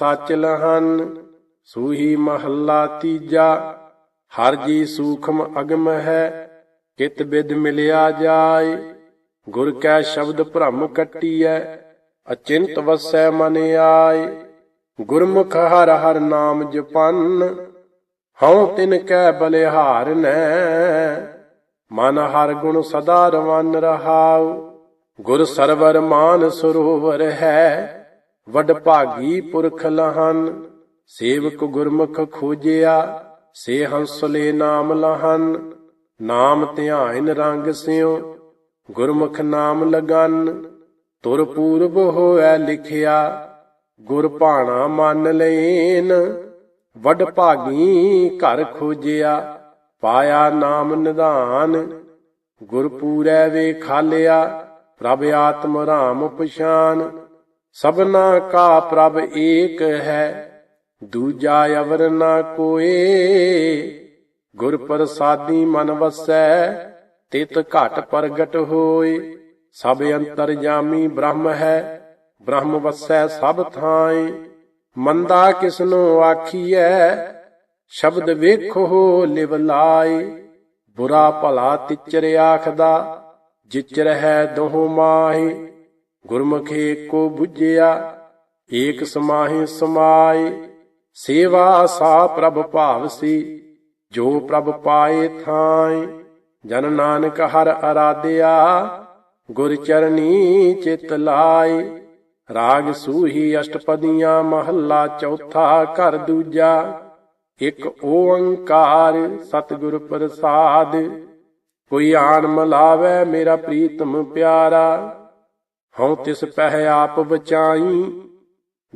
ਸੱਚ ਲਹਨ, ਸੂਹੀ ਮਹੱਲਾ ਤੀਜਾ, ਹਰ ਜੀ ਸੂਖਮ ਅਗਮ ਹੈ, ਕਿਤ ਬਿਦ ਮਿਲਿਆ ਜਾਏ। ਗੁਰ ਕੈ ਸ਼ਬਦ ਭ੍ਰਮ ਕੱਟੀਐ, ਅਚਿੰਤ ਵਸੈ ਮਨ ਆਏ। ਗੁਰਮੁਖ ਹਰ ਹਰ ਨਾਮ ਜਪਨ, ਹਉ ਤਿਨ ਕੈ ਬਲਿਹਾਰ ਨੈ। ਮਨ ਹਰ ਗੁਣ ਸਦਾ ਰਵਨ ਰਹਾਉ, ਗੁਰ ਸਰਵਰ ਮਾਨ ਸਰੋਵਰ ਹੈ। ਵਡ ਭਾਗੀ ਪੁਰਖ ਲਹਨ, ਸੇਵਕ ਗੁਰਮੁਖ ਖੋਜਿਆ ਸੇ ਹੰਸਲੇ ਨਾਮ ਲਹਨ, ਨਾਮ ਧਿਆਇਨ ਰੰਗ ਸਿਉ, ਗੁਰਮੁਖ ਨਾਮ ਲਗਨ, ਤੁਰ ਪੂਰਬ ਹੋਐ ਲਿਖਿਆ, ਗੁਰ ਭਾਣਾ ਮੰਨ ਲੈਨ, ਵਡ ਭਾਗੀ ਘਰ ਖੋਜਿਆ, ਪਾਇਆ ਨਾਮ ਨਿਧਾਨ ਗੁਰਪੂਰੈ ਵੇ ਖਾਲਿਆ, ਪ੍ਰਭ ਆਤਮ ਰਾਮ ਪਛਾਨ ਸਭਨਾ ਕਾ ਪ੍ਰਭ ਏਕ ਹੈ, ਦੂਜਾ ਅਵਰ ਨਾ ਕੋਏ। ਗੁਰ ਪ੍ਰਸਾਦੀ ਮਨ ਵਸੈ, ਤਿਤ ਘਟ ਪ੍ਰਗਟ ਹੋਏ। ਸਭ ਅੰਤਰਜਾਮੀ ਬ੍ਰਹਮ ਹੈ, ਬ੍ਰਹਮ ਵਸੈ ਸਭ ਥਾਂਏ। ਮੰਦਾ ਕਿਸਨੋ ਆਖੀਐ, ਸ਼ਬਦ ਵੇਖੋ ਲਿਵ ਲਾਏ। ਬੁਰਾ ਭਲਾ ਤਿਚਰ ਆਖਦਾ ਜਿਚਰ ਹੈ ਦੋਹ ਮਾਹੀ। ਗੁਰਮੁਖੇ ਕੋ 부ਝਿਆ ਏਕ ਸਮਾਹੀ ਸਮਾਏ, ਸੇਵਾ ਸਾ ਪ੍ਰਭ ਭਾਵ ਸੀ, ਜੋ ਪ੍ਰਭ ਪਾਏ ਥਾਈ ਜਨ ਨਾਨਕ ਹਰ ਅਰਾਧਿਆ, ਗੁਰ ਚਰਨੀ ਚਿਤ ਲਾਏ। ਰਾਗ ਸੂਹੀ ਅਸ਼ਟਪਦੀਆਂ, ਮਹੱਲਾ ਚੌਥਾ ਘਰ ਦੂਜਾ। ਇੱਕ ਓੰਕਾਰ ਸਤਿਗੁਰ ਪ੍ਰਸਾਦ। ਕੋਈ ਆਣ ਮਲਾਵੇ ਮੇਰਾ ਪ੍ਰੀਤਮ ਪਿਆਰਾ। ਹਉ ਤਿਸ ਪਹਿ ਆਪ ਬਚਾਈ,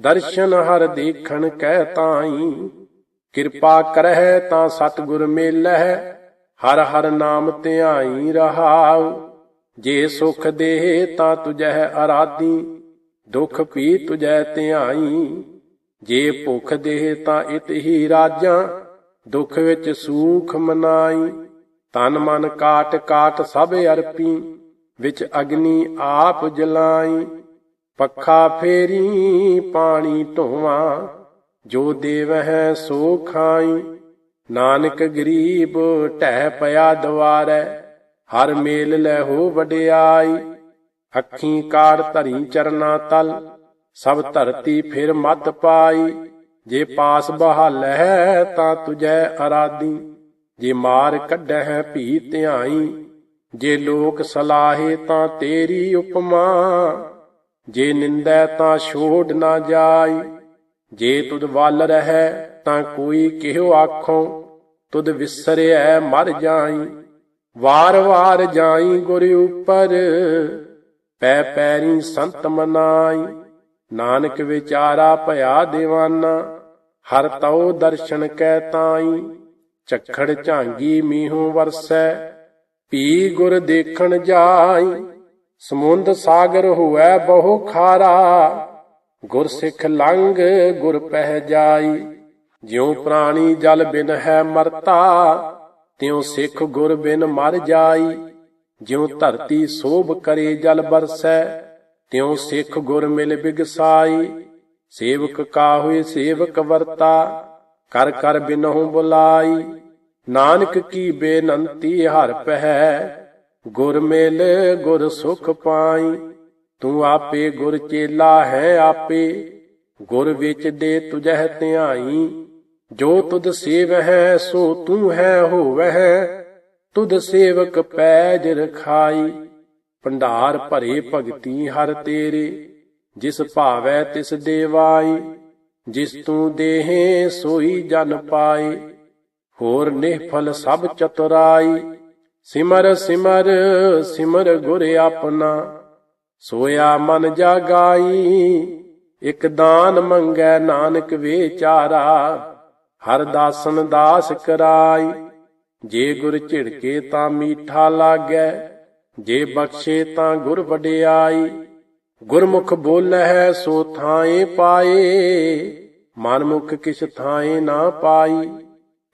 ਦਰਸ਼ਨ ਹਰ ਦੇਖਣ ਕਹਿ ਤਾਈ। ਕਿਰਪਾ ਕਰਹਿ ਤਾਂ ਸਤਿਗੁਰ ਮੇਲਹਿ, ਹਰ ਹਰ ਨਾਮ ਧਿਆਈ ਰਹਾਉ। ਜੇ ਸੁਖ ਦੇਹ ਤਾਂ ਤੁਝੈ ਅਰਾਦੀ ਦੁਖ ਪੀ ਤੁਝੈ ਧਿਆਈ। ਜੇ ਭੁਖ ਦੇਹ ਤਾਂ ਇਤ ਹੀ ਰਾਜਾਂ, ਦੁਖ ਵਿੱਚ ਸੂਖ ਮਨਾਈ। ਤਨ ਮਨ ਕਾਟ ਕਾਟ ਸਭ ਅਰਪੀ ਵਿੱਚ ਅਗਨੀ ਆਪ ਜਲਾਈ, ਪੱਖਾ ਫੇਰੀ ਪਾਣੀ ਢੋਵਾਂ ਜੋ ਦੇਵਹਿ ਸੋ ਖਾਈ। ਨਾਨਕ ਗਰੀਬ ਢਹਿ ਪਿਆ ਦਵਾਰੈ, ਹਰ ਮੇਲ ਲੈ ਹੋ ਵਡਿਆਈ। ਅੱਖੀਂ ਕਾਰ ਧਰੀ ਚਰਨਾ ਤਲ, ਸਭ ਧਰਤੀ ਫਿਰ ਮਤ ਪਾਈ। ਜੇ ਪਾਸ ਬਹਾਲੈ ਤਾਂ ਤੁਜੈ ਅਰਾਦੀ, ਜੇ ਮਾਰ ਕੱਢੈ ਭੀ ਧਿਆਈ। ਜੇ ਲੋਕ ਸਲਾਹੇ ਤਾਂ ਤੇਰੀ ਉਪਮਾ, ਜੇ ਨਿੰਦੈ ਤਾਂ ਛੋੜ ਨਾ ਜਾਈ। ਜੇ ਤੁਧ ਵੱਲ ਰਹੈ ਤਾਂ ਕੋਈ ਕਿਹੋ ਆਖੋ, ਤੁਧ ਵਿਸਰਿਐ ਮਰ ਜਾਈ। ਵਾਰ ਵਾਰ ਜਾਈ ਗੁਰ ਉਪਰ, ਪੈ ਪੈਰੀ ਸੰਤ ਮਨਾਈ। ਨਾਨਕ ਵਿਚਾਰਾ ਭਇਆ دیਵਾਨਾ ਹਰ ਤਉ ਦਰਸ਼ਨ ਕੈ ਤਾਈ। ਚਖੜ ਝਾਂਗੀ ਮੀਹੂ ਵਰਸੈ ਪੀ ਗੁਰ ਦੇਖਣ ਜਾਈ, ਸਮੁੰਦ ਸਾਗਰ ਹੋਐ ਬਹੁ ਖਾਰਾ, ਗੁਰ ਸਿੱਖ ਲੰਘ ਗੁਰ ਪਹਿ ਜਾਈ। ਜਿਉ ਪ੍ਰਾਣੀ ਜਲ ਬਿਨ ਹੈ ਮਰਤਾ, ਤਿਉ ਸਿੱਖ ਗੁਰ ਬਿਨ ਮਰ ਜਾਈ। ਜਿਉ ਧਰਤੀ ਸੋਭ ਕਰੇ ਜਲ ਬਰਸੈ, ਤਿਉ ਸਿੱਖ ਗੁਰ ਮਿਲ ਬਿਗਸਾਈ। ਸੇਵਕ ਕਾ ਹੋਏ ਸੇਵਕ ਵਰਤਾ, ਕਰ ਕਰ ਬਿਨਹੁ ਬੁਲਾਈ। ਨਾਨਕ ਕੀ ਬੇਨੰਤੀ ਹਰ ਪਹਿ, ਗੁਰ ਮਿਲ ਗੁਰ ਸੁਖ ਪਾਈ। ਤੂੰ ਆਪੇ ਗੁਰ ਚੇਲਾ ਹੈ ਆਪੇ, ਗੁਰ ਵਿੱਚ ਦੇ ਤੁਝਹਿ ਧਿਆਈ। ਜੋ ਤੁਧ ਸੇਵਹਿ, ਸੋ ਤੂੰ ਹੈ ਹੋਵਹਿ। ਤੁਧ ਸੇਵਕ ਪੈਜ ਰਖਾਈ। ਭੰਡਾਰ ਭਰੇ ਭਗਤੀ ਹਰ ਤੇਰੇ, ਜਿਸ ਭਾਵੈ ਤਿਸ ਦੇਵਾਈ। ਜਿਸ ਤੂੰ ਦੇਹੇ, ਸੋਈ ਜਨ ਪਾਏ ਹੋਰ ਨਿਹਫਲ ਸਭ ਚਤੁਰਾਈ। ਸਿਮਰ ਸਿਮਰ ਸਿਮਰ ਗੁਰ ਆਪਣਾ। ਸੋਇਆ ਮਨ ਜਾਗਾਈ, ਇਕ ਦਾਨ ਮੰਗੈ ਨਾਨਕ ਵਿਚਾਰਾ ਹਰ ਦਾਸਨ ਦਾਸ ਕਰਾਈ, ਜੇ ਗੁਰ ਝਿੜਕੇ ਤਾਂ ਮੀਠਾ ਲਾਗੈ, ਜੇ ਬਖਸ਼ੇ ਤਾਂ ਗੁਰ ਵਡਿਆਈ। ਗੁਰਮੁਖ ਬੋਲਹਿ ਸੋ ਥਾਏ ਪਾਏ, ਮਨਮੁਖ ਕਿਛ ਥਾਏ ਨਾ ਪਾਈ।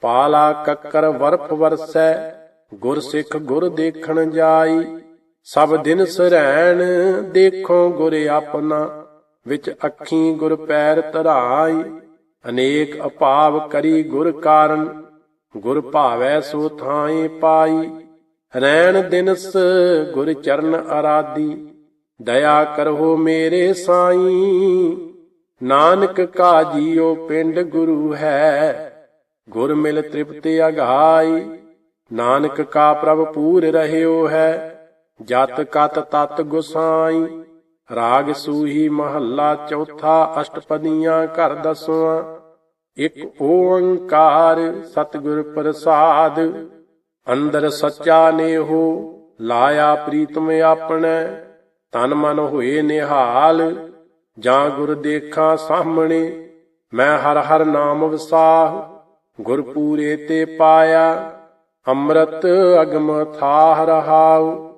ਪਾਲਾ ਕੱਕਰ ਵਰਫ ਵਰਸੈ, ਗੁਰ ਸਿੱਖ ਗੁਰ ਦੇਖਣ ਜਾਈ। ਸਭ ਦਿਨ ਸਰੈਣ ਦੇਖੋ ਗੁਰ ਆਪਣਾ, ਵਿੱਚ ਅੱਖੀ ਗੁਰ ਪੈਰ ਧਰਾਈ। ਅਨੇਕ ਅਭਾਵ ਕਰੀ ਗੁਰ ਕਾਰਨ, ਗੁਰ ਭਾਵੈ ਸੋ ਥਾਈ ਪਾਈ। ਰੈਣ ਦਿਨਸ ਗੁਰ ਚਰਨ ਅਰਾਦੀ, ਦਇਆ ਕਰੋ ਮੇਰੇ ਸਾਈ। ਨਾਨਕ ਕਾ ਜੀਉ ਪਿੰਡ ਗੁਰੂ ਹੈ ਗੁਰ ਮਿਲ ਤ੍ਰਿਪਤੀ ਅਗਾਈ। ਨਾਨਕ ਕਾ ਪ੍ਰਭ ਪੂਰ ਰਹਿਓ ਹੈ, ਜਤ ਕਤ ਤਤ ਗੁਸਾਈ। ਰਾਗ ਸੂਹੀ ਮਹੱਲਾ ਚੌਥਾ ਅਸ਼ਟਪਦੀਆਂ ਘਰ ਦਸਵਾਂ। ਇੱਕ ਓੰਕਾਰ ਸਤਿਗੁਰ ਪ੍ਰਸਾਦ, ਅੰਦਰ ਸੱਚਾ ਨੇਹੋ, ਲਾਇਆ ਪ੍ਰੀਤਮ ਆਪਣੈ। ਤਨ ਮਨ ਹੋਏ ਨਿਹਾਲ, ਜਾਂ ਗੁਰ ਦੇਖਾਂ ਸਾਹਮਣੇ, ਮੈਂ ਹਰ ਹਰ ਨਾਮ ਵਸਾਹ। ਗੁਰ ਪੂਰੇ ਤੇ ਪਾਇਆ, ਅੰਮ੍ਰਿਤ ਅਗਮ ਥਾਹ ਰਹਾਉ।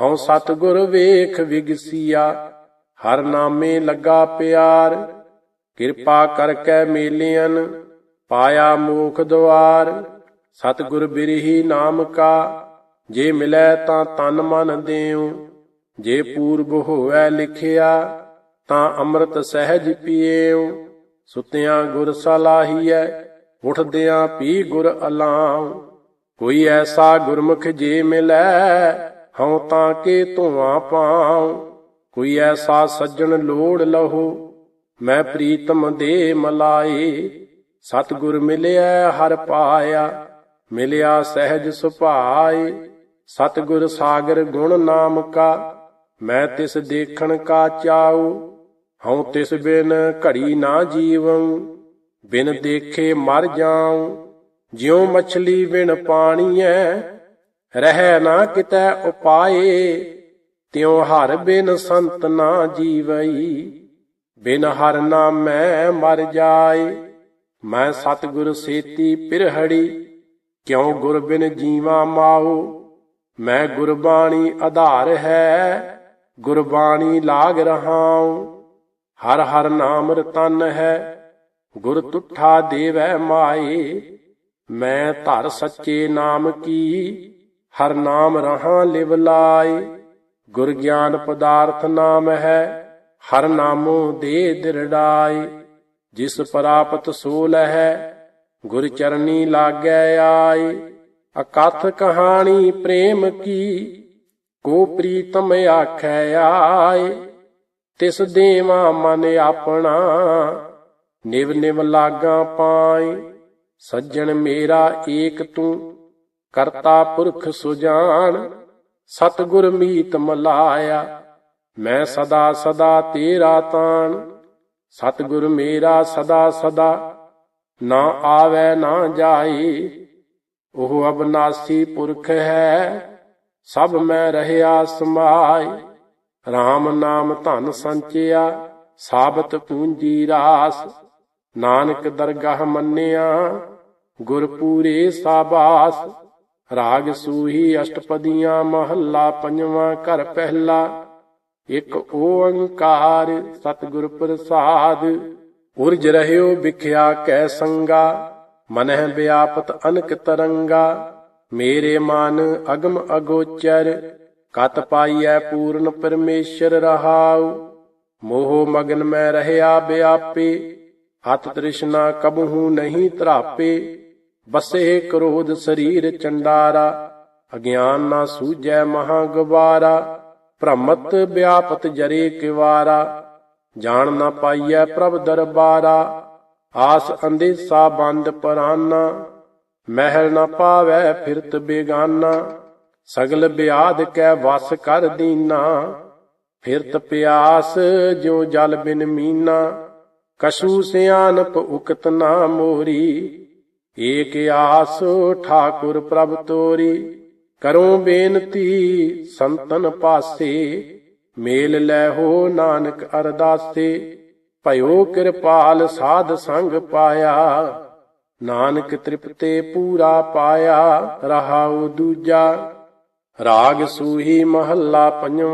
ਹਉ ਸਤਿਗੁਰ ਵੇਖ ਵਿਗਸੀਆ, ਹਰ ਨਾਮੇ ਲੱਗਾ ਪਿਆਰ। ਕਿਰਪਾ ਕਰ ਕੈ ਮੇਲਿਆਂ ਪਾਇਆ ਮੋਖ ਦੁਆਰ ਸਤਿਗੁਰ ਬਿਰਹੀ ਨਾਮ ਕਾ, ਜੇ ਮਿਲੈ ਤਾਂ ਤਨ ਮਨ ਦੇਉ। ਜੇ ਪੂਰਬ ਹੋਵੈ ਲਿਖਿਆ, ਤਾਂ ਅੰਮ੍ਰਿਤ ਸਹਿਜ ਪੀਏਉ। ਸੁਤਿਆਂ ਗੁਰ ਸਲਾਹੀਐ ਉਠਦਿਆਂ ਪੀ ਗੁਰ ਅਲਾਉ ਕੋਈ ਐਸਾ ਗੁਰਮੁਖ ਜੇ ਮਿਲੈ, ਹਉ ਤਾਂ ਕੇ ਧੁਆਂ ਪਾਉ। ਕੋਈ ਐਸਾ ਸੱਜਣ ਲੋੜ ਲਹੋ, ਮੈਂ ਪ੍ਰੀਤਮ ਦੇ ਮਲਾਏ। ਸਤਿਗੁਰ ਮਿਲਿਆ ਹਰ ਪਾਇਆ, ਮਿਲਿਆ ਸਹਿਜ ਸੁਭਾਏ। ਸਤਿਗੁਰ ਸਾਗਰ ਗੁਣ ਨਾਮ ਕਾ, ਮੈਂ ਤਿਸ ਦੇਖਣ ਕਾ ਚਾਉ। ਹਉ ਤਿਸ ਬਿਨ ਘੜੀ ਨਾ ਜੀਵੰ। ਬਿਨ ਦੇਖੇ ਮਰ ਜਾਉ, ਜਿਉ ਮਛਲੀ ਬਿਨ ਪਾਣੀਐ, ਰਹਿ ਨਾ ਕਿਤੈ ਉਪਾਏ, ਤਿਉ ਹਰ ਬਿਨ ਸੰਤ ਨਾ ਜੀਵਈ, ਬਿਨ ਹਰ ਨਾਮੈ ਮਰ ਜਾਏ। ਮੈਂ ਸਤਿਗੁਰ ਸੇਤੀ ਪਿਰਹੜੀ, ਕਿਉ ਗੁਰ ਬਿਨ ਜੀਵਾ ਮਾਉ? ਮੈਂ ਗੁਰਬਾਣੀ ਆਧਾਰ ਹੈ, ਗੁਰਬਾਣੀ ਲਾਗ ਰਹਾਉ। ਹਰ ਹਰ ਨਾਮ ਰਤਨ ਹੈ ਗੁਰ ਤੁਠਾ ਦੇਵੈ ਮਾਏ, ਮੈਂ ਧਰ ਸੱਚੇ ਨਾਮ ਕੀ, ਹਰ ਨਾਮ ਰਹਾ ਲਿਵ ਲਾਏ। ਗੁਰ ਗਿਆਨ ਪਦਾਰਥ ਨਾਮ ਹੈ, ਹਰ ਨਾਮੋ ਦੇ ਦਿਰੜਾਏ ਜਿਸ ਪ੍ਰਾਪਤ ਸੋ ਲਹੈ, ਗੁਰ ਚਰਨੀ ਲਾਗੈ ਆਏ। ਅਕਥ ਕਹਾਣੀ ਪ੍ਰੇਮ ਕੀ, ਕੋ ਪ੍ਰੀਤਮ ਆਖੈ ਆਏ। ਤਿਸ ਦੇਵਾ ਮਨ ਆਪਣਾ ਨਿਵ ਨਿਵ ਲਾਗਾ ਪਾਏ, ਸੱਜਣ ਮੇਰਾ ਏਕ ਤੂੰ, ਕਰਤਾ ਪੁਰਖ ਸੁਜਾਨ, ਸਤਗੁਰ ਮੀਤ ਮਲਾਇਆ, ਮੈਂ ਸਦਾ ਸਦਾ ਤੇਰਾ ਤਾਣ, ਸਤਗੁਰ ਮੇਰਾ ਸਦਾ ਸਦਾ, ਨਾ ਆਵੇ ਨਾ ਜਾਏ, ਉਹ ਅਬਨਾਸੀ ਪੁਰਖ ਹੈ, ਸਭ ਮੈਂ ਰਹਿਆ ਸਮਾਏ RAM ਨਾਮ ਧਨ ਸੰਚਿਆ, ਸਾਬਤ ਪੂੰਜੀ ਰਾਸ ਨਾਨਕ ਦਰਗਾਹ ਮੰਨਿਆ ਗੁਰ ਪੂਰੇ ਸਾਬਾਸ। ਰਾਗ ਸੂਹੀ ਅਸ਼ਟਪਦੀਆਂ, ਮਹੱਲਾ ਪੰਜਵਾਂ ਘਰ ਪਹਿਲਾ। ਇੱਕ ਓੰਕਾਰ ਸਤਿਗੁਰ ਪ੍ਰਸਾਦ। ਉਰਜ ਰਹਿਓ ਵਿਖਿਆ ਕੈ ਸੰਗਾ, ਮਨਹਿ ਵਿਆਪਤ ਅਨਕ ਤਰੰਗਾ। ਮੇਰੇ ਮਨ ਅਗਮ ਅਗੋਚਰ, ਕਤ ਪਾਈਐ ਪੂਰਨ ਪਰਮੇਸ਼ਰ ਰਹਾਉ। ਮੋਹ ਮਗਨ ਮੈਂ ਰਹਿਆ ਬਿਆਪੇ ਹਤ ਤ੍ਰਿਸ਼ਨਾ ਕਬਹੂ ਨਹੀਂ ਧਰਾਪੇ ਬਸੇ ਕ੍ਰੋਧ ਸਰੀਰ ਚੰਡਾਰਾ, ਅਗਿਆਨ ਨਾ ਸੂਝੈ ਮਹਾ ਗਵਾਰਾ, ਭ੍ਰਮਤ ਵਿਆਪਤ ਜਰੇ ਕਿਵਾਰਾ, ਜਾਣ ਨਾ ਪਾਈਐ ਪ੍ਰਭ ਦਰਬਾਰਾ, ਆਸ ਅੰਦੇਸਾ ਬੰਦ ਪਰਾਨਾ, ਮਹਿਲ ਨਾ ਪਾਵੈ ਫਿਰਤ ਬੇਗਾਨਾ, ਸਗਲ ਬਿਆਦ ਕੈ ਵਸ ਕਰ ਦੀਨਾ, ਫਿਰਤ ਪਿਆਸ ਜਿਉ ਜਲ ਬਿਨ ਮੀਨਾ ਕਸੂ ਸਿਆਨਪ ਉਕਤ ਨਾ ਮੋਰੀ ਏਕ ਆਸ ਠਾਕੁਰ ਪ੍ਰਭ ਤੋਰੀ। ਕਰੋ ਬੇਨਤੀ ਸੰਤਨ ਪਾਸੇ, ਮੇਲ ਲੈ ਹੋ ਨਾਨਕ ਅਰਦਾਸੇ। ਭਇਓ ਕਿਰਪਾਲ ਸਾਧ ਸੰਗ ਪਾਇਆ, ਨਾਨਕ ਤ੍ਰਿਪਤੇ ਪੂਰਾ ਪਾਇਆ, ਰਹਾਉ ਦੂਜਾ। ਰਾਗ ਸੂਹੀ ਮਹੱਲਾ ਪੰਜਵਾਂ।